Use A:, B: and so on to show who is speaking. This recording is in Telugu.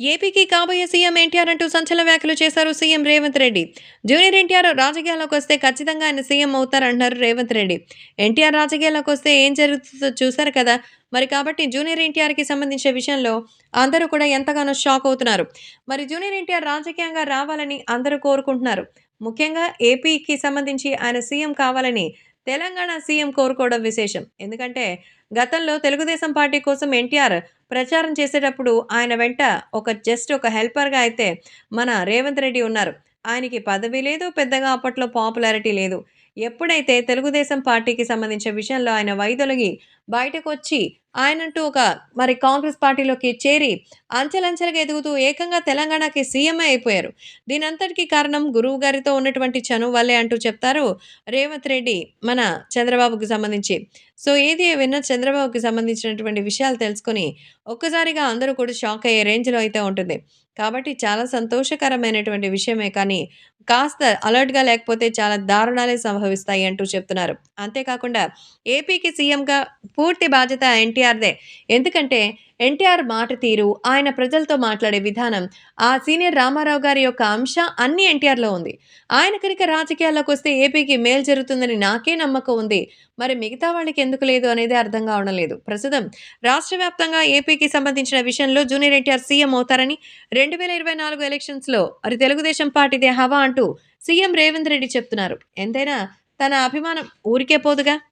A: ఏపీకి కాబోయే సీఎం ఎన్టీఆర్ అంటూ సంచలన వ్యాఖ్యలు చేశారు CM Revanth Reddy. Junior NTR రాజకీయాల్లోకి వస్తే ఖచ్చితంగా ఆయన సీఎం అవుతారంటున్నారు రేవంత్ రెడ్డి. ఎన్టీఆర్ రాజకీయాల్లోకి వస్తే ఏం జరుగుతుందో చూశారు కదా? మరి కాబట్టి జూనియర్ ఎన్టీఆర్కి సంబంధించిన విషయంలో అందరూ కూడా ఎంతగానో షాక్ అవుతున్నారు. మరి జూనియర్ ఎన్టీఆర్ రాజకీయంగా రావాలని అందరూ కోరుకుంటున్నారు. ముఖ్యంగా ఏపీకి సంబంధించి ఆయన సీఎం కావాలని తెలంగాణ సీఎం కోరుకోవడం విశేషం. ఎందుకంటే గతంలో తెలుగుదేశం పార్టీ కోసం ఎన్టీఆర్ ప్రచారం చేసేటప్పుడు ఆయన వెంట ఒక జస్ట్ ఒక హెల్పర్గా అయితే మన రేవంత్ రెడ్డి ఉన్నారు. ఆయనకి పదవి లేదు పెద్దగా అప్పట్లో పాపులారిటీ లేదు. ఎప్పుడైతే తెలుగుదేశం పార్టీకి సంబంధించిన విషయంలో ఆయన వైదొలగి బయటకు వచ్చి ఆయనంటూ ఒక మరి కాంగ్రెస్ పార్టీలోకి చేరి అంచెలంచెలుగా ఎదుగుతూ ఏకంగా తెలంగాణకి సీఎంఏ అయిపోయారు. దీనంతటికీ కారణం గురువు గారితో ఉన్నటువంటి చనువు వల్లే అంటూ చెప్తారు రేవంత్ రెడ్డి మన చంద్రబాబుకు సంబంధించి. సో ఏది విన్న చంద్రబాబుకి సంబంధించినటువంటి విషయాలు తెలుసుకొని ఒక్కసారిగా అందరూ కూడా షాక్ అయ్యే రేంజ్లో అయితే ఉంటుంది. కాబట్టి చాలా సంతోషకరమైనటువంటి విషయమే కానీ కాస్త అలర్ట్గా లేకపోతే చాలా దారుణాలే సంభవిస్తాయి అంటూ చెప్తున్నారు. అంతేకాకుండా ఏపీకి సీఎంగా పూర్తి బాధ్యత ఎన్టీఆర్ ఎన్టీఆర్దే. ఎందుకంటే ఎన్టీఆర్ మాట తీరు ఆయన ప్రజలతో మాట్లాడే విధానం ఆ సీనియర్ రామారావు గారి యొక్క అంశ అన్ని ఎన్టీఆర్లో ఉంది. ఆయన కనుక రాజకీయాల్లోకి వస్తే ఏపీకి మేలు జరుగుతుందని నాకే నమ్మకం ఉంది. మరి మిగతా వాళ్ళకి ఎందుకు లేదు అనేది అర్థం కావడం లేదు. ప్రస్తుతం రాష్ట్ర వ్యాప్తంగా ఏపీకి సంబంధించిన విషయంలో జూనియర్ ఎన్టీఆర్ సీఎం అవుతారని రెండు వేల ఇరవై నాలుగు ఎలక్షన్స్లో మరి తెలుగుదేశం పార్టీదే హవా అంటూ సీఎం రేవంత్ రెడ్డి చెప్తున్నారు. ఎంతైనా తన అభిమానం ఊరికే పోదుగా?